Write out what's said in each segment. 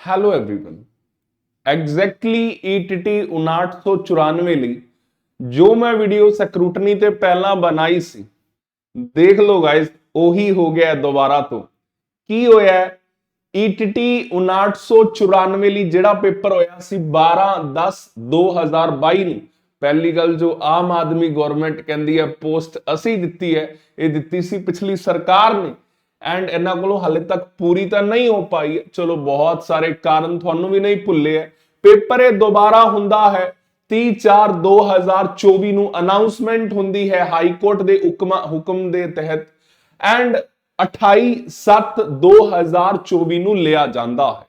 Hello everyone exactly ETT 5994 ਲਈ ਜੋ ਮੈਂ ਵੀਡੀਓ ਸਕਰੂਟਨੀ ਤੇ ਪਹਿਲਾਂ ਬਣਾਈ ਸੀ ਦੇਖ ਲਓ ਗਾਇਸ ਉਹੀ ਹੋ ਗਿਆ ਦੁਬਾਰਾ ਤੋਂ ਕੀ ਹੋਇਆ ਹੈ? E ETT 5994 ਲਈ ਜਿਹੜਾ ਪੇਪਰ ਹੋਇਆ ਸੀ 12 10 2022 ਨੂੰ ਪਹਿਲੀ ਗੱਲ ਜੋ ਆਮ ਆਦਮੀ ਗਵਰਨਮੈਂਟ ਕਹਿੰਦੀ ਹੈ ਪੋਸਟ ਅਸੀਂ ਦਿੱਤੀ ਹੈ ਇਹ ਦਿੱਤੀ ਸੀ ਪਿਛਲੀ ਸਰਕਾਰ ਨੇ ਐਂਡ ਇਹਨਾਂ ਕੋਲੋਂ ਹਾਲੇ ਤੱਕ ਪੂਰੀ ਤਾਂ ਨਹੀਂ ਹੋ ਪਾਈ। ਚਲੋ, ਬਹੁਤ ਸਾਰੇ ਕਾਰਨ ਤੁਹਾਨੂੰ ਵੀ ਨਹੀਂ ਭੁੱਲੇ ਹੈ ਪੇਪਰ ਇਹ ਦੁਬਾਰਾ ਹੁੰਦਾ ਹੈ। 30 4 2024 ਨੂੰ ਅਨਾਉਂਸਮੈਂਟ ਹੁੰਦੀ ਹੈ ਹਾਈ ਕੋਰਟ ਦੇ ਹੁਕਮ ਹੁਕਮ ਦੇ ਤਹਿਤ। ਐਂਡ 28 7 2024 ਨੂੰ ਲਿਆ ਜਾਂਦਾ ਹੈ।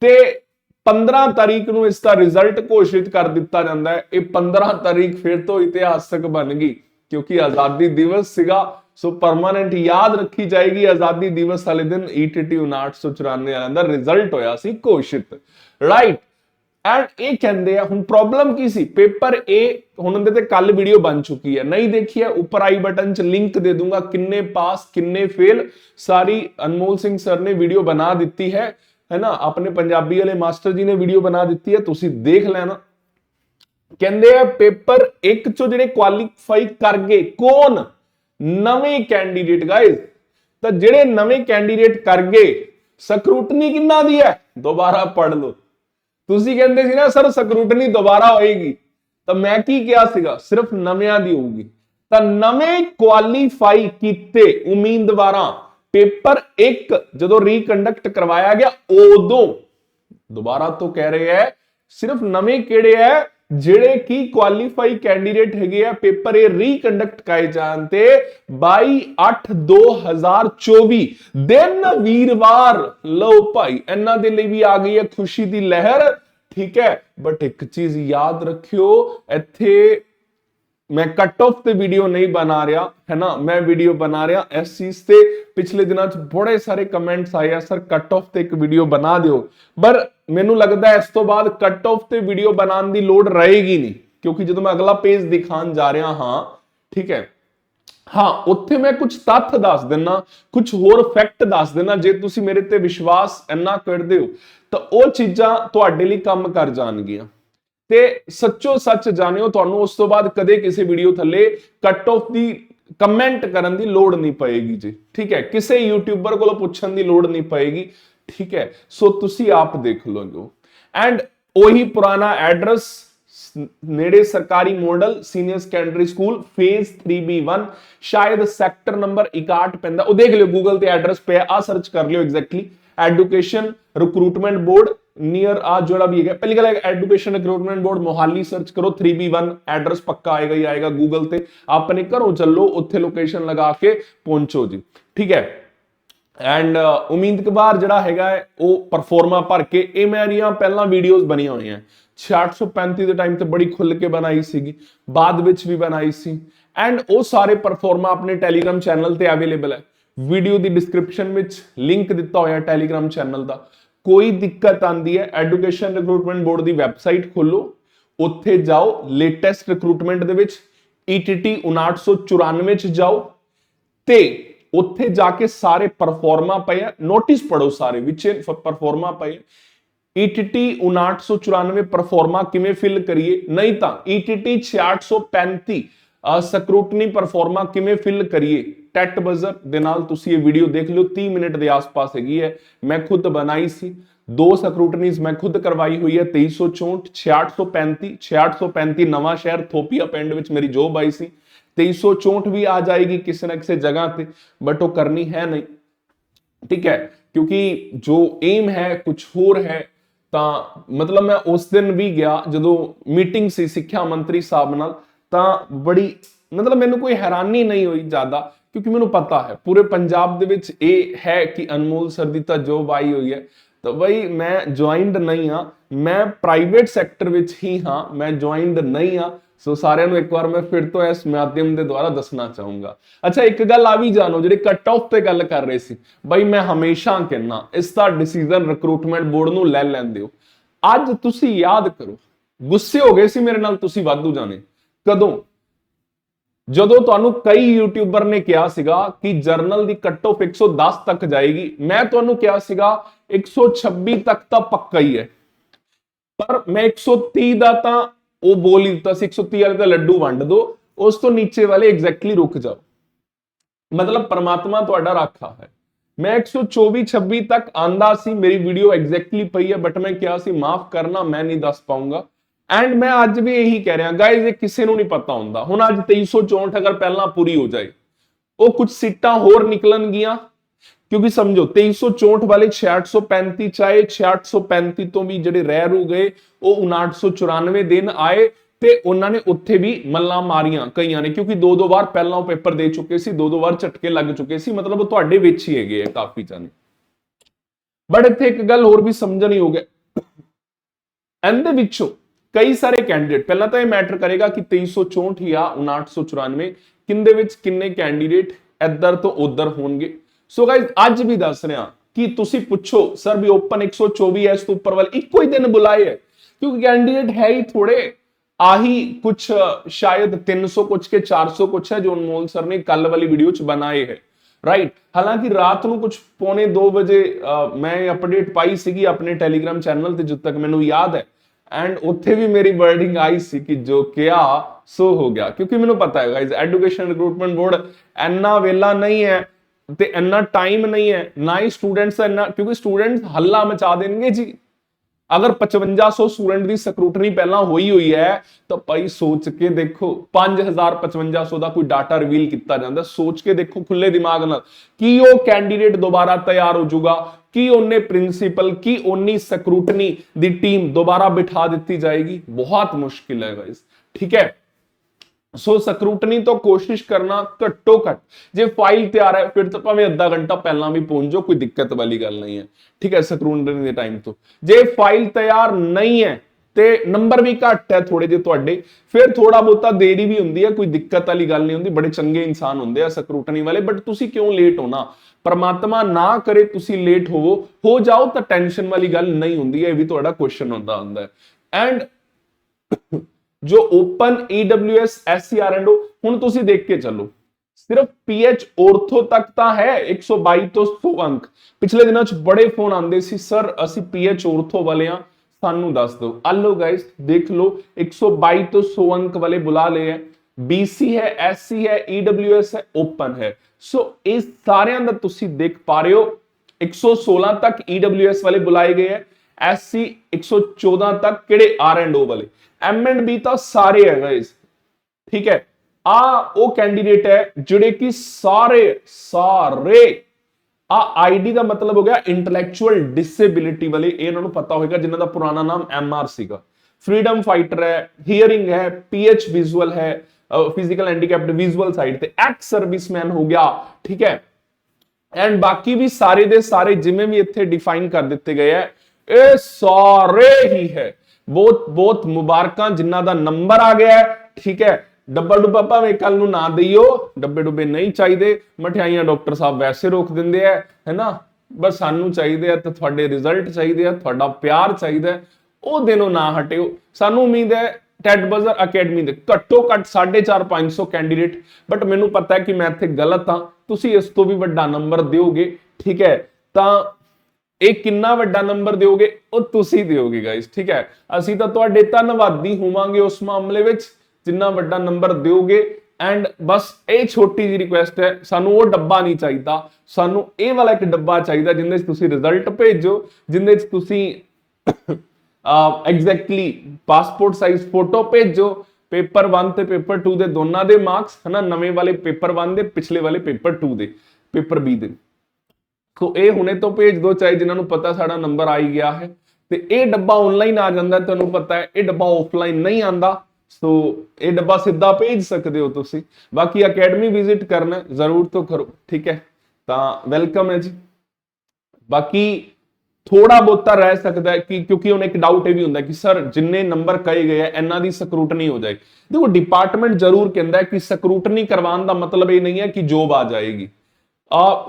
ਤੇ 15 ਤਾਰੀਖ ਨੂੰ ਇਸ ਦਾ ਰਿਜ਼ਲਟ ਘੋਸ਼ਿਤ ਕਰ ਦਿੱਤਾ ਜਾਂਦਾ ਹੈ। ਇਹ 15 ਤਾਰੀਖ ਫਿਰ ਤੋਂ ਇਤਿਹਾਸਕ ਬਣ ਗਈ। ਕਿਉਂਕਿ ਆਜ਼ਾਦੀ ਦਿਵਸ ਸੀਗਾ। ਸੋ ਪਰਮਾਨੈਂਟ ਯਾਦ ਰੱਖੀ ਜਾਏਗੀ ਆਜ਼ਾਦੀ ਦਿਵਸ ਵਾਲੇ ਦਿਨ ETT 5994 ਵਾਲਿਆਂ ਦਾ ਰਿਜ਼ਲਟ ਹੋਇਆ ਸੀ ਘੋਸ਼ਿਤ ਰਾਈਟ ਐਂਡ ਇਹ ਕਹਿੰਦੇ ਆ ਹੁਣ ਪ੍ਰੋਬਲਮ ਕੀ ਸੀ ਪੇਪਰ A ਹੁਣ ਉਹਦੇ ਤੇ ਕੱਲ ਵੀਡੀਓ ਬਣ ਚੁੱਕੀ ਹੈ ਨਹੀਂ ਦੇਖੀ ਹੈ ਉੱਪਰ ਆਈ ਬਟਨ 'ਚ ਲਿੰਕ ਦੇ ਦੂੰਗਾ ਕਿੰਨੇ ਪਾਸ ਕਿੰਨੇ ਫੇਲ ਸਾਰੀ ਅਨਮੋਲ ਸਿੰਘ ਸਰ ਨੇ ਵੀਡੀਓ ਬਣਾ ਦਿੱਤੀ ਹੈ ਹੈ ਨਾ ਆਪਣੇ ਪੰਜਾਬੀ ਵਾਲੇ ਮਾਸਟਰ ਜੀ ਨੇ ਵੀਡੀਓ ਬਣਾ ਦਿੱਤੀ ਹੈ ਤੁਸੀਂ ਦੇਖ ਲੈਣਾ ਕਹਿੰਦੇ ਆ ਪੇਪਰ 1 ਚੋਂ ਜਿਹੜੇ ਕੁਆਲੀਫਾਈ ਕਰ ਗਏ ਕੌਣ ਨਵੇਂ ਕੈਂਡੀਡੇਟ ਗਾਇਸ ਤਾਂ ਜਿਹੜੇ ਨਵੇਂ ਕੈਂਡੀਡੇਟ ਕਰ ਗਏ ਸਕਰੂਟਨੀ ਕਿੰਨਾ ਦੀ ਹੈ? ਦੁਬਾਰਾ ਪੜ੍ਹ ਲਓ। ਤੁਸੀਂ ਕਹਿੰਦੇ ਸੀ ਨਾ, ਸਰ, ਸਕਰੂਟਨੀ ਦੁਬਾਰਾ ਹੋਏਗੀ। ਤਾਂ ਮੈਂ ਕੀ ਕਿਹਾ ਸੀਗਾ? ਸਿਰਫ ਨਵਿਆਂ ਦੀ ਹੋਊਗੀ। ਤਾਂ ਨਵੇਂ ਕੁਆਲੀਫਾਈ ਕੀਤੇ ਉਮੀਦਵਾਰਾਂ, ਪੇਪਰ 1 ਜਦੋਂ ਰੀਕੰਡਕਟ ਕਰਵਾਇਆ ਗਿਆ, ਉਦੋਂ, ਦੁਬਾਰਾ ਤੋਂ ਕਹਿ ਰਹੇ ਹੈ, ਸਿਰਫ ਨਵੇਂ ਕਿਹੜੇ ਹੈ? ਜਿਹੜੇ ਕੀ ਕੁਆਲੀਫਾਈ ਕੈਂਡੀਡੇਟ ਹੈਗੇ ਆ, ਪੇਪਰ ਇਹ ਰੀਕੰਡਕਟ ਕਾਏ ਜਾਣ ਤੇ 22 8 2024 ਦਿਨ ਵੀਰਵਾਰ, ਲਓ ਭਾਈ, ਇਹਨਾਂ ਦੇ ਲਈ ਵੀ ਆ ਗਈ ਹੈ ਖੁਸ਼ੀ ਦੀ ਲਹਿਰ, ਠੀਕ ਹੈ? ਬਟ ਇੱਕ ਚੀਜ਼ ਯਾਦ ਰੱਖਿਓ, ਇੱਥੇ ਮੈਂ ਕੱਟ ਆਫ ਤੇ ਵੀਡੀਓ ਨਹੀਂ ਬਣਾ ਰਿਹਾ, ਹੈ ਨਾ? ਮੈਂ ਵੀਡੀਓ ਬਣਾ ਰਿਹਾ ਇਸ ਚੀਜ਼ ਤੇ। ਪਿਛਲੇ ਦਿਨਾਂ 'ਚ ਬੜੇ ਸਾਰੇ ਕਮੈਂਟਸ ਆਏ ਆ ਸਰ ਕੱਟ ਆਫ ਤੇ ਇੱਕ ਵੀਡੀਓ ਬਣਾ ਦਿਓ। ਪਰ ਮੈਨੂੰ ਲੱਗਦਾ ਇਸ ਤੋਂ ਬਾਅਦ ਕੱਟ ਆਫ ਤੇ ਵੀਡੀਓ ਬਣਾਉਣ ਦੀ ਲੋੜ ਰਹੇਗੀ ਨਹੀਂ, ਕਿਉਂਕਿ ਜਦੋਂ ਮੈਂ ਅਗਲਾ ਪੇਜ ਦਿਖਾਉਣ ਜਾ ਰਿਹਾ ਹਾਂ, ਠੀਕ ਹੈ? ਹਾਂ, ਉੱਥੇ ਮੈਂ ਕੁਝ ਤੱਥ ਦੱਸ ਦਿੰਨਾ ਕੁਝ ਹੋਰ ਫੈਕਟ ਦੱਸ ਦਿੰਨਾ, ਜੇ ਤੁਸੀਂ ਮੇਰੇ ਤੇ ਵਿਸ਼ਵਾਸ ਇੰਨਾ ਕਰਦੇ ਹੋ, ਤਾਂ ਉਹ ਚੀਜ਼ਾਂ ਤੁਹਾਡੇ ਲਈ ਕੰਮ ਕਰ ਜਾਣਗੀਆਂ। ਤੇ ਸੱਚੋ ਸੱਚ ਜਾਣਿਓ, ਤੁਹਾਨੂੰ ਉਸ ਤੋਂ ਬਾਅਦ ਕਦੇ ਕਿਸੇ ਵੀਡੀਓ ਥੱਲੇ ਕੱਟ ਆਫ ਦੀ ਕਮੈਂਟ ਕਰਨ ਦੀ ਲੋੜ ਨਹੀਂ ਪਏਗੀ ਜੀ। ਠੀਕ ਹੈ, ਕਿਸੇ ਯੂਟਿਊਬਰ ਕੋਲੋਂ ਪੁੱਛਣ ਦੀ ਲੋੜ ਨਹੀਂ ਪਏਗੀ। ਠੀਕ ਹੈ, ਸੋ ਤੁਸੀਂ ਆਪ ਦੇਖ ਲਓ ਜੋ। ਐਂਡ ਉਹੀ ਪੁਰਾਣਾ ਐਡਰੈਸ ਨੇੜੇ ਸਰਕਾਰੀ model senior secondary school phase 3B1 ਸ਼ਾਇਦ ਸੈਕਟਰ ਨੰਬਰ 61 ਪੈਂਦਾ। ਉਹ ਦੇਖ ਲਿਓ ਗੂਗਲ ਤੇ ਐਡਰੈਸ ਪਿਆ ਆ ਸਰਚ ਕਰ ਲਿਓ exactly education recruitment board near ਆ ਜਿਹੜਾ ਵੀ ਹੈਗਾ, ਪਹਿਲੀ ਗੱਲ ਹੈ education recruitment board Mohali search ਕਰੋ 3B1 ਐਡਰੈਸ ਪੱਕਾ ਆਏਗਾ ਹੀ ਆਏਗਾ ਗੂਗਲ ਤੇ। ਆਪਣੇ ਘਰੋਂ ਚੱਲੋ, ਉੱਥੇ ਲੋਕੇਸ਼ਨ ਲਗਾ ਕੇ ਪਹੁੰਚੋ ਜੀ। ਠੀਕ ਹੈ? ਐਂਡ ਉਮੀਦ ਉਮੀਦਵਾਰ ਜਿਹੜਾ ਹੈਗਾ ਉਹ ਪਰਫਾਰਮਾ ਭਰ ਕੇ, ਇਹ ਮੇਰੀਆਂ ਪਹਿਲਾਂ ਵੀਡੀਓਜ਼ ਬਣੀਆਂ ਹੋਈਆਂ 635 ਦੇ ਟਾਈਮ ਤੇ ਬੜੀ ਖੁੱਲ ਕੇ ਬਣਾਈ ਸੀਗੀ, ਬਾਅਦ ਵਿੱਚ ਵੀ ਬਣਾਈ ਸੀ। ਐਂਡ ਉਹ ਸਾਰੇ ਪਰਫਾਰਮਾ ਆਪਣੇ ਟੈਲੀਗ੍ਰਾਮ ਚੈਨਲ ਤੇ ਅਵੇਲੇਬਲ ਹੈ। ਵੀਡੀਓ ਦੀ ਡਿਸਕ੍ਰਿਪਸ਼ਨ ਵਿੱਚ ਲਿੰਕ ਦਿੱਤਾ ਹੋਇਆ ਟੈਲੀਗ੍ਰਾਮ ਚੈਨਲ ਦਾ। ਕੋਈ ਦਿੱਕਤ ਆਂਦੀ ਹੈ ਐਜੂਕੇਸ਼ਨ ਰਿਕਰੂਟਮੈਂਟ ਬੋਰਡ ਦੀ ਵੈਬਸਾਈਟ ਖੋਲੋ, ਉੱਥੇ ਜਾਓ ਲੇਟੈਸਟ ਰਿਕਰੂਟਮੈਂਟ ਦੇ ਵਿੱਚ E ETT 5994 ਚ ਜਾਓ, ਤੇ ਉੱਥੇ ਜਾ ਕੇ ਸਾਰੇ ਪਰਫਾਰਮਾ ਪਏ ਆ ਨੋਟਿਸ ਪੜੋ ਸਾਰੇ, ਵਿੱਚ ਪਰਫਾਰਮਾ ਪਏ ਆ। E ETT 5994 ਪਰਫਾਰਮਾ ਕਿਵੇਂ ਫਿਲ ਕਰੀਏ ਨਹੀਂ ਤਾਂ E ETT 6635 ਸਕਰੂਟਨੀ ਪਰਫਾਰਮਾ ਕਿਵੇਂ ਫਿਲ ਕਰੀਏ ਟੈਟ ਬਜ਼ਰ ਦੇ ਨਾਲ ਤੁਸੀਂ ਇਹ ਵੀਡੀਓ ਦੇਖ ਲਿਓ 30 ਮਿੰਟ ਦੇ ਆਸ-ਪਾਸ ਹੈਗੀ ਹੈ। ਮੈਂ ਖੁਦ ਬਣਾਈ ਸੀ, ਦੋ ਸਕਰੂਟਨੀਜ਼ ਮੈਂ ਖੁਦ ਕਰਵਾਈ ਹੋਈ ਹੈ 2364 6635 6635 ਨਵਾਂ ਸ਼ਹਿਰ ਥੋਪੀਆ ਪਿੰਡ ਵਿੱਚ ਮੇਰੀ ਜੋਬ ਆਈ ਸੀ। 2364 ਵੀ ਆ ਜਾਏਗੀ ਕਿਸੇ ਨਾ ਕਿਸੇ ਜਗ੍ਹਾ ਤੇ ਬਟ ਉਹ ਕਰਨੀ ਹੈ ਨਹੀਂ। ਠੀਕ ਹੈ, ਕਿਉਂਕਿ ਜੋ ਏਮ ਹੈ ਕੁਝ ਹੋਰ ਹੈ, ਤਾਂ ਮਤਲਬ ਮੈਂ ਉਸ ਦਿਨ ਵੀ ਗਿਆ, ਜਦੋਂ ਮੀਟਿੰਗ ਸੀ ਸਿੱਖਿਆ ਮੰਤਰੀ ਸਾਹਿਬ ਨਾਲ, ਤਾਂ ਬੜੀ, ਮਤਲਬ ਮੈਨੂੰ ਕੋਈ ਹੈਰਾਨੀ ਨਹੀਂ ਹੋਈ ਜ਼ਿਆਦਾ। ਕਿਉਂਕਿ ਮੈਨੂੰ ਪਤਾ ਹੈ, ਪੂਰੇ ਪੰਜਾਬ ਦੇ ਵਿੱਚ ਇਹ ਹੈ ਕਿ ਅਨਮੋਲ ਸਰ ਦੀ ਤਾਂ ਜੋਬ ਆਈ ਹੋਈ ਹੈ। ਤਾਂ ਬਈ ਮੈਂ ਜੁਆਇਨਡ ਨਹੀਂ ਆ ਮੈਂ ਪ੍ਰਾਈਵੇਟ ਸੈਕਟਰ ਵਿੱਚ ਹੀ ਹਾਂ, ਮੈਂ ਜੁਆਇਨਡ ਨਹੀਂ ਆ ਸੋ ਸਾਰਿਆਂ ਨੂੰ ਇੱਕ ਵਾਰ ਮੈਂ ਫਿਰ ਤੋਂ ਇਸ ਮਾਧਿਅਮ ਦੇ ਦੁਆਰਾ ਦੱਸਣਾ ਚਾਹੂੰਗਾ। ਅੱਛਾ, ਇੱਕ ਗੱਲ ਆ ਵੀ ਜਾਣੋ, ਜਿਹੜੇ ਕੱਟ ਆਫ ਤੇ ਗੱਲ ਕਰ ਰਹੇ ਸੀ, ਬਈ ਮੈਂ ਹਮੇਸ਼ਾ ਕਹਿੰਨਾ ਇਸ ਦਾ ਡਿਸੀਜਨ ਰਿਕਰੂਟਮੈਂਟ ਬੋਰਡ ਨੂੰ ਲੈ ਲੈਂਦੇ ਹੋ। ਅੱਜ ਤੁਸੀਂ ਯਾਦ ਕਰੋ, ਗੁੱਸੇ ਹੋ ਗਏ ਸੀ ਮੇਰੇ ਨਾਲ ਤੁਸੀਂ ਵਾਧੂ ਜਾਣੇ। ਕਦੋਂ? ਜਦੋਂ ਤੁਹਾਨੂੰ ਕਈ ਯੂਟਿਊਬਰ ਨੇ ਕਿਹਾ ਸੀਗਾ ਕਿ ਜਰਨਲ ਦੀ ਕੱਟ ਆਫ 110 ਤੱਕ ਜਾਏਗੀ, ਮੈਂ ਤੁਹਾਨੂੰ ਕਿਹਾ ਸੀਗਾ 126 ਤੱਕ ਤਾਂ ਪੱਕਾ ਹੀ ਹੈ। ਪਰ ਮੈਂ 130 ਦਾ ਤਾਂ ਉਹ ਬੋਲ ਹੀ ਦਿੱਤਾ ਸੀ 130 ਵਾਲੇ ਦਾ ਲੱਡੂ ਵੰਡ ਦਿਓ ਉਸ ਤੋਂ ਨੀਚੇ ਵਾਲੇ ਐਗਜ਼ੈਕਟਲੀ ਰੁਕ ਜਾਓ। ਮਤਲਬ ਪਰਮਾਤਮਾ ਤੁਹਾਡਾ ਰਾਖਾ ਹੈ। ਮੈਂ 124 26 ਤੱਕ ਆਂਦਾ ਸੀ, ਮੇਰੀ ਵੀਡੀਓ ਐਗਜ਼ੈਕਟਲੀ ਪਈ ਹੈ ਬਟ ਮੈਂ ਕਿਹਾ ਸੀ, ਮਾਫ ਕਰਨਾ, ਮੈਂ ਨਹੀਂ ਦੱਸ ਪਾਉਂਗਾ ਐਂਡ ਮੈਂ ਅੱਜ ਵੀ ਇਹੀ ਕਹਿ ਰਿਹਾ ਗਾਇਜ਼ ਇਹ ਕਿਸੇ ਨੂੰ ਨਹੀਂ ਪਤਾ ਹੁੰਦਾ। ਹੁਣ ਅੱਜ 2364 ਅਗਰ ਪਹਿਲਾਂ ਪੂਰੀ ਹੋ ਜਾਏ, ਉਹ ਕੁਝ ਸੀਟਾਂ ਹੋਰ ਨਿਕਲਣਗੀਆਂ। ਕਿਉਂਕਿ ਸਮਝੋ 2364 ਵਾਲੇ 6635 ਚਾਹੇ 6635 ਤੋਂ ਵੀ ਜਿਹੜੇ ਰਹਿ ਰੂ ਗਏ, ਉਹ 5994 ਦਿਨ ਆਏ ਤੇ ਉਹਨਾਂ ਨੇ ਉੱਥੇ ਵੀ ਮੱਲਾਂ ਮਾਰੀਆਂ ਕਈਆਂ ਨੇ। ਕਿਉਂਕਿ ਦੋ ਦੋ ਵਾਰ ਪਹਿਲਾਂ ਉਹ ਪੇਪਰ ਦੇ ਚੁੱਕੇ ਸੀ ਦੋ ਦੋ ਵਾਰ ਝਟਕੇ ਲੱਗ ਚੁੱਕੇ ਸੀ। ਮਤਲਬ ਉਹ ਤੁਹਾਡੇ ਵਿੱਚ ਹੀ ਹੈਗੇ ਆ ਕਾਫੀ ਜਾਨੇ ਬਟ ਇੱਥੇ ਇੱਕ ਗੱਲ ਹੋਰ ਵੀ ਸਮਝਣੀ ਹੋ। ਗਿਆ ਇਹਦੇ ਵਿੱਚੋਂ ਕਈ ਸਾਰੇ ਕੈਂਡੀਡੇਟ ਪਹਿਲਾਂ ਤਾਂ ਇਹ ਮੈਟਰ ਕਰੇਗਾ ਕਿ 2364 ਜਾਂ 5994 ਕਿੰਦੇ ਵਿੱਚ ਕਿੰਨੇ ਕੈਂਡੀਡੇਟ ਇੱਧਰ ਤੋਂ ਉੱਧਰ ਹੋਣਗੇ? ਸੋ ਗਾਇਜ਼ ਅੱਜ ਵੀ ਦੱਸ ਰਿਹਾ ਕਿ ਤੁਸੀਂ ਪੁੱਛੋ ਸਰ ਵੀ ਓਪਨ 124 ਐਸ ਤੋਂ ਉੱਪਰ ਵਾਲੇ ਇੱਕੋ ਹੀ ਦਿਨ ਬੁਲਾਏ ਹੈ ਕਿਉਂਕਿ ਕੈਂਡੀਡੇਟ ਹੈ ਹੀ ਥੋੜੇ ਆਹੀ ਕੁਝ ਸ਼ਾਇਦ 300 ਕੁਝ ਕੇ 400 ਕੁਝ ਹੈ ਜੋ ਅਨਮੋਲ ਸਰ ਨੇ ਕੱਲ ਵਾਲੀ ਵੀਡੀਓ ਚ ਬਣਾਏ ਹੈ ਰਾਈਟ ਹਾਲਾਂਕਿ ਰਾਤ ਨੂੰ ਕੁਝ ਪੌਣੇ 2 ਵਜੇ ਅਹ, ਮੈਂ ਅਪਡੇਟ ਪਾਈ ਸੀਗੀ ਆਪਣੇ ਟੈਲੀਗ੍ਰਾਮ ਚੈਨਲ ਤੇ ਜਦ ਤੱਕ ਮੈਨੂੰ ਯਾਦ ਹੈ ਐਂਡ ਉੱਥੇ ਵੀ ਮੇਰੀ ਵਰਡਿੰਗ ਆਈ ਸੀ ਕਿ ਜੋ ਕਿਹਾ, ਸੋ ਹੋ ਗਿਆ। ਕਿਉਂਕਿ ਮੈਨੂੰ ਪਤਾ ਹੈ ਗਾਇਜ਼ ਐਜੂਕੇਸ਼ਨ ਰਿਕਰੂਟਮੈਂਟ ਬੋਰਡ ਇੰਨਾ ਵੇਲਾ ਨਹੀਂ ਹੈ ਤੇ ਇੰਨਾ ਟਾਈਮ ਨਹੀਂ ਹੈ। ਨਾ ਹੀ ਸਟੂਡੈਂਟਸ ਇੰਨਾ ਕਿਉਂਕਿ ਸਟੂਡੈਂਟਸ ਹੱਲਾ ਮਚਾ ਦੇਣਗੇ ਜੀ। ਅਗਰ 5500 ਸਟੂਡੈਂਟ ਦੀ ਸਕਰੂਟਨੀ ਪਹਿਲਾਂ ਹੋਈ ਹੋਈ ਹੈ, ਤਾਂ ਭਾਈ ਸੋਚ ਕੇ ਦੇਖੋ 5000 5500 ਦਾ ਕੋਈ ਡਾਟਾ ਰਿਵੀਲ ਕੀਤਾ ਜਾਂਦਾ। ਸੋਚ ਕੇ ਦੇਖੋ ਖੁੱਲੇ ਦਿਮਾਗ ਨਾਲ, ਕੀ ਉਹ ਕੈਂਡੀਡੇਟ ਦੁਬਾਰਾ ਤਿਆਰ ਹੋ ਜਾਊਗਾ? ਕੀ ਉਹਨੇ ਪ੍ਰਿੰਸੀਪਲ ਕੀ ਓਨੀ ਸਕਰੂਟਨੀ ਦੀ ਟੀਮ ਦੁਬਾਰਾ ਬਿਠਾ ਦਿੱਤੀ ਜਾਏਗੀ? ਬਹੁਤ ਮੁਸ਼ਕਿਲ ਹੈ ਗਾਇਸ ਠੀਕ ਹੈ? ਸੋ ਸਕਰੂਟਨੀ ਤੋਂ ਕੋਸ਼ਿਸ਼ ਕਰਨਾ ਘੱਟੋ ਘੱਟ। ਜੇ ਫਾਈਲ ਤਿਆਰ ਹੈ, ਫਿਰ ਤਾਂ ਭਾਵੇਂ ਅੱਧਾ ਘੰਟਾ ਪਹਿਲਾਂ ਵੀ ਪਹੁੰਚ ਜਾਓ, ਕੋਈ ਦਿੱਕਤ ਵਾਲੀ ਗੱਲ ਨਹੀਂ ਹੈ। ਠੀਕ ਹੈ, ਸਕਰੂਟਨੀ ਦੇ ਟਾਈਮ ਤੋਂ। ਜੇ ਫਾਈਲ ਤਿਆਰ ਨਹੀਂ ਹੈ, ਤੇ ਨੰਬਰ ਵੀ ਘੱਟ ਹੈ ਥੋੜੇ ਜਿਹੇ ਤੁਹਾਡੇ, ਫਿਰ ਥੋੜਾ ਬਹੁਤਾ ਦੇਰੀ ਵੀ ਹੁੰਦੀ ਹੈ, ਕੋਈ ਦਿੱਕਤ ਵਾਲੀ ਗੱਲ ਨਹੀਂ ਹੁੰਦੀ, ਬੜੇ ਚੰਗੇ ਇਨਸਾਨ ਹੁੰਦੇ ਆ ਸਕਰੂਟਨੀ ਵਾਲੇ ਬਟ ਤੁਸੀਂ ਕਿਉਂ ਲੇਟ ਹੋਣਾ ਪਰਮਾਤਮਾ ਨਾ ਕਰੇ ਤੁਸੀਂ ਲੇਟ ਹੋਵੋ, ਹੋ ਜਾਓ ਤਾਂ ਟੈਨਸ਼ਨ ਵਾਲੀ ਗੱਲ ਨਹੀਂ ਹੁੰਦੀ ਹੈ ਇਹ ਵੀ ਤੁਹਾਡਾ ਕੁਐਸਚਨ ਹੁੰਦਾ ਹੁੰਦਾ ਹੈ। ਐਂਡ ਜੋ ਓਪਨ AWS SCR ਐਂਡ ਹੁਣ ਤੁਸੀਂ ਦੇਖ ਕੇ ਚੱਲੋ। ਸਿਰਫ PH ਔਰਥੋ ਤੱਕ ਤਾਂ ਹੈ 122 ਤੋਂ 100 ਅੰਕ। ਪਿਛਲੇ ਦਿਨਾਂ 'ਚ ਬੜੇ ਫੋਨ ਆਉਂਦੇ ਸੀ ਸਰ ਅਸੀਂ PH ਔਰਥੋ ਵਾਲੇ ਆ ਸਾਨੂੰ ਦੱਸ ਦਿਓ। ਆਲੋ ਗਾਇਸ ਦੇਖ ਲਓ 122 ਤੋਂ 100 ਅੰਕ ਵਾਲੇ ਬੁਲਾ ਲਏ ਹੈ। BC ਹੈ SC ਹੈ EWS ਹੈ, ਓਪਨ ਹੈ। ਸੋ ਇਹ ਸਾਰਿਆਂ ਦਾ ਤੁਸੀਂ ਦੇਖ ਪਾ ਰਹੇ ਹੋ 116 ਤੱਕ EWS ਵਾਲੇ ਬੁਲਾਏ ਗਏ ਹੈ। SC 114 ਤੱਕ ਕਿਹੜੇ ਆਰ ਐਂਡ ਓ ਵਾਲੇ? ਐਮ ਐਂਡ ਬੀ ਤਾਂ ਸਾਰੇ ਹੈ ਗਾਇਸ ਠੀਕ ਹੈ? ਆ ਉਹ ਕੈਂਡੀਡੇਟ ਹੈ ਜਿਹੜੇ ਕਿ ਸਾਰੇ ਸਾਰੇ, ਆ ਆਈਡੀ ਦਾ ਮਤਲਬ ਹੋ ਗਿਆ ਇੰਟੈਲੈਕਚੁਅਲ ਡਿਸੇਬਿਲਿਟੀ ਵਾਲੇ। ਇਹਨਾਂ ਨੂੰ ਪਤਾ ਹੋਵੇਗਾ ਜਿਨ੍ਹਾਂ ਦਾ ਪੁਰਾਣਾ ਨਾਮ ਐਮ ਆਰ ਸੀਗਾ। ਫਰੀडम ਫਾਈਟਰ ਹੈ ਹੀਅਰਿੰਗ ਹੈ ਪੀਐਚ ਵਿਜ਼ੂਅਲ ਹੈ ਫਿਜ਼ੀਕਲ ਹੈਂਡੀਕੈਪਡ ਵਿਜ਼ੂਅਲ ਸਾਈਡ ਤੇ। ਐਕਸ ਸਰਵਿਸਮੈਨ ਹੋ ਗਿਆ, ਠੀਕ ਹੈ? ਐਂਡ ਬਾਕੀ ਵੀ ਸਾਰੇ ਦੇ ਸਾਰੇ ਜਿਵੇਂ ਵੀ ਇੱਥੇ ਡਿਫਾਈਨ ਕਰ ਦਿੱਤੇ ਗਏ ਹੈ ਇਹ ਸਾਰੇ ਹੀ ਹੈ। ਬਹੁਤ ਬਹੁਤ ਮੁਬਾਰਕਾਂ, ਜਿਨ੍ਹਾਂ ਦਾ ਨੰਬਰ ਆ ਗਿਆ ਠੀਕ ਹੈ। ਡੱਬਾ ਡੁੱਬਾ ਭਾਵੇਂ ਕੱਲ ਨੂੰ ਨਾ ਦਈਓ, ਡੱਬੇ ਡੁੱਬੇ ਨਹੀਂ ਚਾਹੀਦੇ। ਮਠਿਆਈਆਂ ਡਾਕਟਰ ਸਾਹਿਬ ਵੈਸੇ ਰੋਕ ਦਿੰਦੇ ਆ ਹੈਨਾ ਬਸ ਸਾਨੂੰ ਚਾਹੀਦੇ ਆ ਤੇ ਤੁਹਾਡੇ ਰਿਜ਼ਲਟ ਚਾਹੀਦੇ ਆ, ਤੁਹਾਡਾ ਪਿਆਰ ਚਾਹੀਦਾ ਉਹ ਦਿਨੋਂ ਨਾ ਹਟਿਓ। ਸਾਨੂੰ ਉਮੀਦ ਹੈ ਟੈਡ ਬਜ਼ਰ ਅਕੈਡਮੀ ਦੇ ਘੱਟੋ ਘੱਟ 4.5 500 ਕੈਂਡੀਡੇਟ ਬਟ ਮੈਨੂੰ ਪਤਾ ਹੈ ਕਿ ਮੈਂ ਇੱਥੇ ਗਲਤ ਹਾਂ। ਤੁਸੀਂ ਇਸ ਤੋਂ ਵੀ ਵੱਡਾ ਨੰਬਰ ਦਿਓਗੇ। ਠੀਕ ਹੈ। ਤਾਂ ਇਹ ਕਿੰਨਾ ਵੱਡਾ ਨੰਬਰ ਦਿਓਗੇ? ਉਹ ਤੁਸੀਂ ਦਿਓਗੇ ਗਾਇਸ ਠੀਕ ਹੈ? ਅਸੀਂ ਤਾਂ ਤੁਹਾਡੇ ਧੰਨਵਾਦੀ ਹੋਵਾਂਗੇ ਉਸ ਮਾਮਲੇ ਵਿੱਚ, ਜਿੰਨਾ ਵੱਡਾ ਨੰਬਰ ਦਿਓਗੇ। ਐਂਡ ਬਸ ਇਹ ਛੋਟੀ ਜੀ ਰਿਕੁਐਸਟ ਹੈ, ਸਾਨੂੰ ਉਹ ਡੱਬਾ ਨਹੀਂ ਚਾਹੀਦਾ। ਸਾਨੂੰ ਇਹ ਵਾਲਾ ਇੱਕ ਡੱਬਾ ਚਾਹੀਦਾ, ਜਿੰਦੇ ਵਿੱਚ ਤੁਸੀਂ ਰਿਜ਼ਲਟ ਭੇਜੋ, ਜਿੰਦੇ ਵਿੱਚ ਤੁਸੀਂ ਐਗਜ਼ੈਕਟਲੀ ਪਾਸਪੋਰਟ ਸਾਈਜ਼ ਫੋਟੋ ਭੇਜੋ। ਪੇਪਰ 1 ਤੇ ਪੇਪਰ 2 ਦੇ ਦੋਨਾਂ ਦੇ ਮਾਰਕਸ ਹਨਾ? ਨਵੇਂ ਵਾਲੇ ਪੇਪਰ 1 ਦੇ, ਪਿਛਲੇ ਵਾਲੇ ਪੇਪਰ 2 ਦੇ, ਪੇਪਰ B ਦੇ। ਸੋ ਇਹ ਹੁਣੇ ਤੋਂ ਭੇਜ ਦਿਓ, ਚਾਹੇ ਜਿਨ੍ਹਾਂ ਨੂੰ ਪਤਾ ਸਾਡਾ ਨੰਬਰ ਆਈ ਗਿਆ ਹੈ। ਤੇ ਇਹ ਡੱਬਾ ਆਨਲਾਈਨ ਆ ਜਾਂਦਾ ਤੁਹਾਨੂੰ ਪਤਾ ਹੈ, ਇਹ ਡੱਬਾ ਆਫਲਾਈਨ ਨਹੀਂ ਆਂਦਾ। ਸੋ ਇਹ ਡੱਬਾ ਸਿੱਧਾ ਭੇਜ ਸਕਦੇ ਹੋ ਤੁਸੀਂ। ਬਾਕੀ ਅਕੈਡਮੀ ਵਿਜ਼ਿਟ ਕਰਨਾ ਜ਼ਰੂਰ ਤੋਂ ਕਰੋ, ਠੀਕ ਹੈ? ਤਾਂ ਵੈਲਕਮ ਹੈ ਜੀ। ਬਾਕੀ ਥੋੜਾ ਬਹੁਤਾ ਰਹਿ ਸਕਦਾ ਹੈ ਕਿ, ਕਿਉਂਕਿ ਉਹਨੇ ਇੱਕ ਡਾਊਟ ਇਹ ਵੀ ਹੁੰਦਾ ਕਿ ਸਰ ਜਿੰਨੇ ਨੰਬਰ ਕਹੇ ਗਏ ਆ ਇਹਨਾਂ ਦੀ ਸਕਰੂਟਨੀ ਹੋ ਜਾਏਗੀ। ਦੇਖੋ ਡਿਪਾਰਟਮੈਂਟ ਜ਼ਰੂਰ ਕਹਿੰਦਾ ਕਿ ਸਕਰੂਟਨੀ ਕਰਵਾਉਣ ਦਾ ਮਤਲਬ ਇਹ ਨਹੀਂ ਹੈ ਕਿ ਜੋਬ ਆ ਜਾਏਗੀ।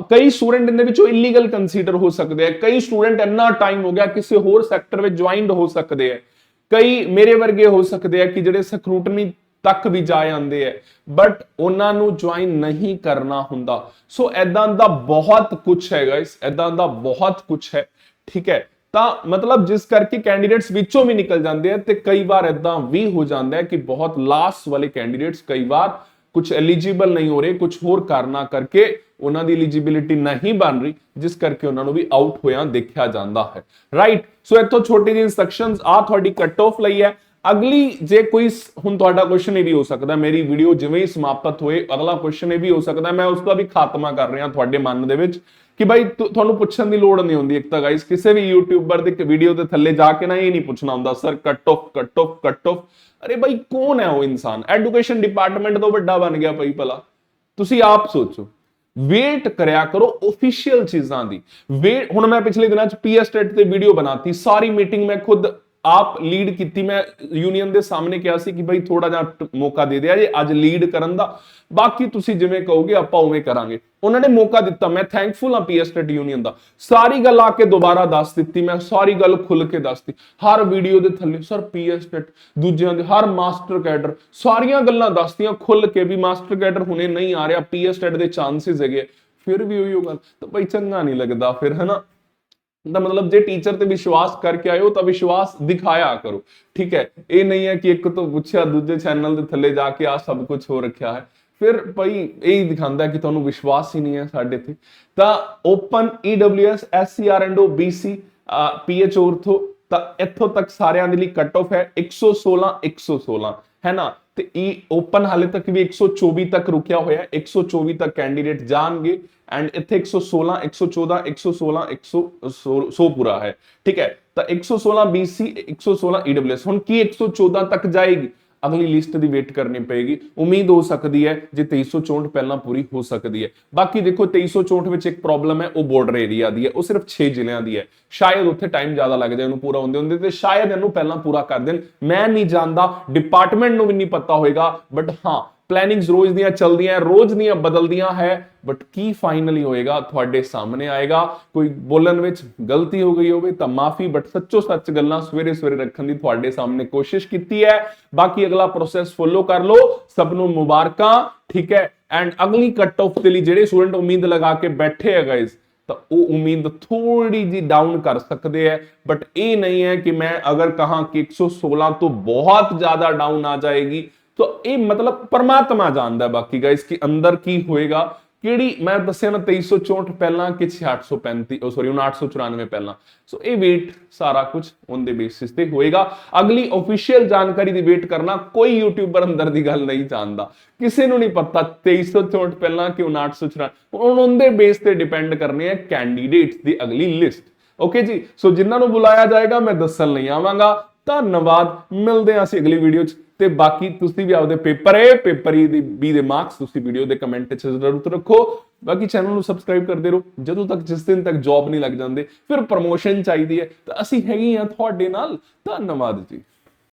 ਕਈ ਸਟੂਡੈਂਟ ਇਹਦੇ ਵਿੱਚੋਂ ਇਲੀਗਲ ਕੰਸੀਡਰ ਹੋ ਸਕਦੇ ਆ, ਕਈ ਸਟੂਡੈਂਟ ਇੰਨਾ ਟਾਈਮ ਹੋ ਗਿਆ ਕਿਸੇ ਹੋਰ ਸੈਕਟਰ ਵਿੱਚ ਜੁਆਇਨਡ ਹੋ ਸਕਦੇ ਆ, ਕਈ ਮੇਰੇ ਵਰਗੇ ਹੋ ਸਕਦੇ ਆ ਕਿ ਜਿਹੜੇ ਸਕਰੂਟਨੀ ਤੱਕ ਵੀ ਜਾ ਜਾਂਦੇ ਆ ਬਟ ਉਹਨਾਂ ਨੂੰ ਜੁਆਇਨ ਨਹੀਂ ਕਰਨਾ ਹੁੰਦਾ। ਸੋ ਐਦਾਂ ਦਾ ਬਹੁਤ ਕੁਝ ਹੈ ਗਾਇਸ ਐਦਾਂ ਦਾ ਬਹੁਤ ਕੁਝ ਹੈ, ਠੀਕ ਹੈ? ਤਾਂ ਮਤਲਬ ਜਿਸ ਕਰਕੇ ਕੈਂਡੀਡੇਟਸ ਵਿੱਚੋਂ ਵੀ ਨਿਕਲ ਜਾਂਦੇ ਆ ਤੇ ਕਈ ਵਾਰ ਇਦਾਂ ਵੀ ਹੋ ਜਾਂਦਾ ਹੈ ਕਿ ਬਹੁਤ ਲਾਸਟ ਵਾਲੇ ਕੈਂਡੀਡੇਟਸ ਕਈ ਵਾਰ ਕੁਝ ਐਲੀਜੀਬਲ ਨਹੀਂ ਹੋ ਰਹੇ ਕੁਝ ਹੋਰ ਕਾਰਨਾਂ ਕਰਕੇ ਉਹਨਾਂ ਦੀ ਐਲੀਜੀਬਿਲਿਟੀ ਨਹੀਂ ਬਣ ਰਹੀ, ਜਿਸ ਕਰਕੇ ਉਹਨਾਂ ਨੂੰ ਵੀ ਆਊਟ ਹੋਇਆ ਦੇਖਿਆ ਜਾਂਦਾ ਹੈ। ਰਾਈਟ ਸੋ ਇੱਥੋਂ ਛੋਟੀ ਜਿਹੀ ਇਨਸਟਰਕਸ਼ਨਸ ਆ ਤੁਹਾਡੀ ਕੱਟ ਆਫ ਲਈ ਹੈ। ਅਗਲੀ ਜੇ ਕੋਈ ਹੁਣ ਤੁਹਾਡਾ ਕੁਐਸਚਨ ਇਹ ਵੀ ਹੋ ਸਕਦਾ, ਮੇਰੀ ਵੀਡੀਓ ਜਿਵੇਂ ਹੀ ਸਮਾਪਤ ਹੋਏ, ਅਗਲਾ ਕੁਐਸਚਨ ਇਹ ਵੀ ਹੋ ਸਕਦਾ, ਮੈਂ ਉਸ ਦਾ ਵੀ ਖਾਤਮਾ ਕਰ ਰਿਹਾ ਤੁਹਾਡੇ ਮਨ ਦੇ ਵਿੱਚ ਕਿ ਭਾਈ ਤੁਹਾਨੂੰ ਪੁੱਛਣ ਦੀ ਲੋੜ ਨਹੀਂ ਹੁੰਦੀ ਇੱਕ ਤਾਂ ਗਾਇਸ ਕਿਸੇ ਵੀ ਯੂਟਿਊਬਰ ਦੇ ਵੀਡੀਓ ਦੇ ਥੱਲੇ ਜਾ ਕੇ ਨਾ ਇਹ ਨਹੀਂ ਪੁੱਛਣਾ ਹੁੰਦਾ sir cut off cut off cut off ਅਰੇ ਭਾਈ ਕੌਣ ਹੈ ਉਹ ਇਨਸਾਨ? ਐਜੂਕੇਸ਼ਨ ਡਿਪਾਰਟਮੈਂਟ ਤੋਂ ਵੱਡਾ ਬਣ ਗਿਆ ਭਾਈ ਭਲਾ। ਤੁਸੀਂ ਆਪ ਸੋਚੋ। ਵੇਟ ਕਰਿਆ ਕਰੋ ਅਫੀਸ਼ੀਅਲ ਚੀਜ਼ਾਂ ਦੀ। ਵੇਟ ਹੁਣ ਮੈਂ ਪਿਛਲੇ ਦਿਨਾਂ ਚ ਪੀਐਸ ਟੈਟ ਤੇ ਵੀਡੀਓ ਬਣਾਤੀ, ਸਾਰੀ ਮੀਟਿੰਗ ਮੈਂ ਖੁਦ ਆਪ ਲੀਡ ਕੀਤੀ, ਮੈਂ ਯੂਨੀਅਨ ਦੇ ਸਾਹਮਣੇ ਕਿਹਾ ਸੀ ਕਿ ਭਾਈ ਥੋੜਾ ਜਿਹਾ ਮੌਕਾ ਦੇ ਦਿਆ ਜੇ, ਅੱਜ ਲੀਡ ਕਰਨ ਦਾ। ਬਾਕੀ ਤੁਸੀਂ ਜਿਵੇਂ ਕਹੋਗੇ, ਆਪਾਂ ਉਵੇਂ ਕਰਾਂਗੇ। ਉਹਨਾਂ ਨੇ ਮੌਕਾ ਦਿੱਤਾ, ਮੈਂ ਥੈਂਕਫੁਲ ਹਾਂ ਪੀਐਸ ਯੂਨੀਅਨ ਦਾ। ਸਾਰੀ ਗੱਲ ਆ ਕੇ ਦੁਬਾਰਾ ਦੱਸ ਦਿੱਤੀ, ਮੈਂ ਸਾਰੀ ਗੱਲ ਖੁੱਲ ਕੇ ਦੱਸਤੀ ਹਰ ਵੀਡੀਓ ਦੇ ਥੱਲੇ ਸਰ ਪੀਐਸ ਦੂਜਿਆਂ ਦੇ ਹਰ ਮਾਸਟਰ ਕੈਡਰ ਸਾਰੀਆਂ ਗੱਲਾਂ ਦੱਸਤੀਆਂ ਖੁੱਲ ਕੇ ਵੀ ਮਾਸਟਰ ਕੈਡਰ ਹੁਣੇ ਨਹੀਂ ਆ ਰਿਹਾ ਪੀਐਸ ਟੈਟ ਦੇ ਚਾਂਸਸ ਹੈਗੇ ਫਿਰ ਵੀ ਉਹੀ ਗੱਲ, ਤਾਂ ਬਈ ਚੰਗਾ ਨਹੀਂ ਲੱਗਦਾ ਫਿਰ, ਹਨਾ? ਤਾਂ ਮਤਲਬ ਜੇ ਟੀਚਰ ਤੇ ਵਿਸ਼ਵਾਸ ਕਰਕੇ ਆਇਓ ਤਾਂ ਵਿਸ਼ਵਾਸ ਦਿਖਾਇਆ ਕਰੋ। ਠੀਕ ਹੈ, ਇਹ ਨਹੀਂ ਹੈ ਕਿ ਇੱਕ ਤੋਂ ਪੁੱਛਿਆ, ਦੂਜੇ ਚੈਨਲ ਦੇ ਥੱਲੇ ਜਾ ਕੇ ਆ ਸਭ ਕੁਝ ਹੋ ਰੱਖਿਆ ਹੈ। ਫਿਰ ਭਾਈ ਇਹ ਹੀ ਦਿਖਾਉਂਦਾ ਕਿ ਤੁਹਾਨੂੰ ਵਿਸ਼ਵਾਸ ਹੀ ਨਹੀਂ ਹੈ ਸਾਡੇ ਤੇ। ਤਾਂ open EWS SCR and OBC PH ortho ਤਾਂ ਇੱਥੋਂ ਤੱਕ ਸਾਰਿਆਂ ਦੇ ਲਈ ਕੱਟ ਆਫ ਹੈ। 116 116 ਹੈ ਨਾ? ਤੇ ਇਹ ਓਪਨ ਹਾਲੇ ਤੱਕ ਵੀ 124 ਤੱਕ ਰੁਕਿਆ ਹੋਇਆ ਹੈ 124 ਤੱਕ ਕੈਂਡੀਡੇਟ ਜਾਣਗੇ ਐਂਡ ਇੱਥੇ 116 114 116 100 ਪੂਰਾ ਹੈ। ਠੀਕ ਹੈ, ਤਾਂ 116 BC 116 EWS ਹੁਣ ਕੀ 114 ਤੱਕ ਜਾਏਗੀ? ਅਗਲੀ ਲਿਸਟ ਦੀ ਵੇਟ ਕਰਨੀ ਪਏਗੀ। ਉਮੀਦ ਹੋ ਸਕਦੀ ਹੈ ਜੇ 2364 ਪਹਿਲਾਂ ਪੂਰੀ ਹੋ ਸਕਦੀ ਹੈ। ਬਾਕੀ ਦੇਖੋ 2364 ਵਿੱਚ ਇੱਕ ਪ੍ਰੋਬਲਮ ਹੈ, ਉਹ ਬਾਰਡਰ ਏਰੀਆ ਦੀ ਹੈ, ਉਹ ਸਿਰਫ 6 ਜ਼ਿਲ੍ਹਿਆਂ ਦੀ ਹੈ। ਸ਼ਾਇਦ ਉੱਥੇ ਟਾਈਮ ਜ਼ਿਆਦਾ ਲੱਗ ਜਾਏ, ਉਹਨੂੰ ਪੂਰਾ ਹੁੰਦੇ ਹੁੰਦੇ ਤੇ ਸ਼ਾਇਦ ਇਹਨੂੰ ਪਹਿਲਾਂ ਪੂਰਾ ਕਰ ਦੇਣ। ਮੈਂ ਨਹੀਂ ਜਾਣਦਾ ਡਿਪਾਰਟਮੈਂਟ ਨੂੰ ਵੀ ਨਹੀਂ ਪਤਾ ਹੋਏਗਾ ਬਟ ਹਾਂ ਪਲੈਨਿੰਗਸ ਰੋਜ਼ ਦੀਆਂ ਚੱਲਦੀਆਂ ਰੋਜ਼ ਦੀਆਂ ਬਦਲਦੀਆਂ ਹੈ ਬਟ ਕੀ ਫਾਈਨਲੀ ਹੋਏਗਾ? ਤੁਹਾਡੇ ਸਾਹਮਣੇ ਆਏਗਾ। ਕੋਈ ਬੋਲਣ ਵਿੱਚ ਗਲਤੀ ਹੋ ਗਈ ਹੋਵੇ ਤਾਂ ਮਾਫੀ ਬਟ ਸੱਚੋ ਸੱਚ ਗੱਲਾਂ ਸਵੇਰੇ ਸਵੇਰੇ ਰੱਖਣ ਦੀ ਤੁਹਾਡੇ ਸਾਹਮਣੇ ਕੋਸ਼ਿਸ਼ ਕੀਤੀ ਹੈ। ਬਾਕੀ ਅਗਲਾ ਪ੍ਰੋਸੈਸ ਫੋਲੋ ਕਰ ਲਓ। ਸਭ ਨੂੰ ਮੁਬਾਰਕਾਂ, ਠੀਕ ਹੈ? ਐਂਡ ਅਗਲੀ ਕੱਟ ਆਫ ਦੇ ਲਈ ਜਿਹੜੇ ਸਟੂਡੈਂਟ ਉਮੀਦ ਲਗਾ ਕੇ ਬੈਠੇ ਆ ਗਾਇਜ਼ ਤਾਂ ਉਹ ਉਮੀਦ ਥੋੜੀ ਜੀ ਡਾਊਨ ਕਰ ਸਕਦੇ ਹੈ। ਬਟ ਇਹ ਨਹੀਂ ਹੈ ਕਿ ਮੈਂ ਅਗਰ ਕਹਾਂ ਕਿ 116 ਤੋਂ ਬਹੁਤ ਜ਼ਿਆਦਾ ਡਾਊਨ ਆ ਜਾਏਗੀ ਸੋ ਇਹ ਮਤਲਬ ਪਰਮਾਤਮਾ ਜਾਣਦਾ ਬਾਕੀ ਗਾਇਸ ਕਿ ਅੰਦਰ ਕੀ ਹੋਏਗਾ, ਕਿਹੜੀ, ਮੈਂ ਦੱਸਿਆ ਨਾ 2364 ਪਹਿਲਾਂ ਕਿ 6835 ਉਹ ਸੌਰੀ 9894 ਪਹਿਲਾਂ। ਸੋ ਇਹ ਵੇਟ ਸਾਰਾ ਕੁਝ ਉਹਦੇ ਬੇਸਿਸ ਤੇ ਹੋਏਗਾ। ਅਗਲੀ ਅਫੀਸ਼ੀਅਲ ਜਾਣਕਾਰੀ ਦੀ ਵੇਟ ਕਰਨਾ, ਕੋਈ ਯੂਟਿਊਬਰ ਅੰਦਰ ਦੀ ਗੱਲ ਨਹੀਂ ਜਾਣਦਾ। ਕਿਸੇ ਨੂੰ ਨਹੀਂ ਪਤਾ 2364 ਪਹਿਲਾਂ ਕਿ 9894 ਹੁਣ ਉਹਦੇ ਬੇਸ ਤੇ ਡਿਪੈਂਡ ਕਰਨੇ ਆ ਕੈਂਡੀਡੇਟਸ ਦੀ ਅਗਲੀ ਲਿਸਟ ਓਕੇ ਜੀ? ਸੋ ਜਿਨ੍ਹਾਂ ਨੂੰ ਬੁਲਾਇਆ ਜਾਏਗਾ, ਮੈਂ ਦੱਸਣ ਲਈ ਆਵਾਂਗਾ। ਧੰਨਵਾਦ। ਮਿਲਦੇ ਹਾਂ ਅਸੀਂ ਅਗਲੀ ਵੀਡੀਓ 'ਚ। ਤੇ ਬਾਕੀ ਤੁਸੀਂ ਵੀ ਆਪਦੇ ਪੇਪਰ ਏ ਪੇਪਰ ਈ ਦੀ ਬੀ ਦੇ ਮਾਰਕਸ ਤੁਸੀਂ ਵੀਡੀਓ ਦੇ ਕਮੈਂਟ 'ਚ ਜ਼ਰੂਰ ਰੱਖੋ। ਬਾਕੀ ਚੈਨਲ ਨੂੰ ਸਬਸਕ੍ਰਾਈਬ ਕਰਦੇ ਰਹੋ। ਜਦੋਂ ਤੱਕ, ਜਿਸ ਦਿਨ ਤੱਕ ਜੌਬ ਨਹੀਂ ਲੱਗ ਜਾਂਦੇ, ਫਿਰ ਪ੍ਰਮੋਸ਼ਨ ਚਾਹੀਦੀ ਹੈ। ਤਾਂ ਅਸੀਂ ਹੈਗੇ ਆ ਤੁਹਾਡੇ ਨਾਲ। ਧੰਨਵਾਦ ਜੀ।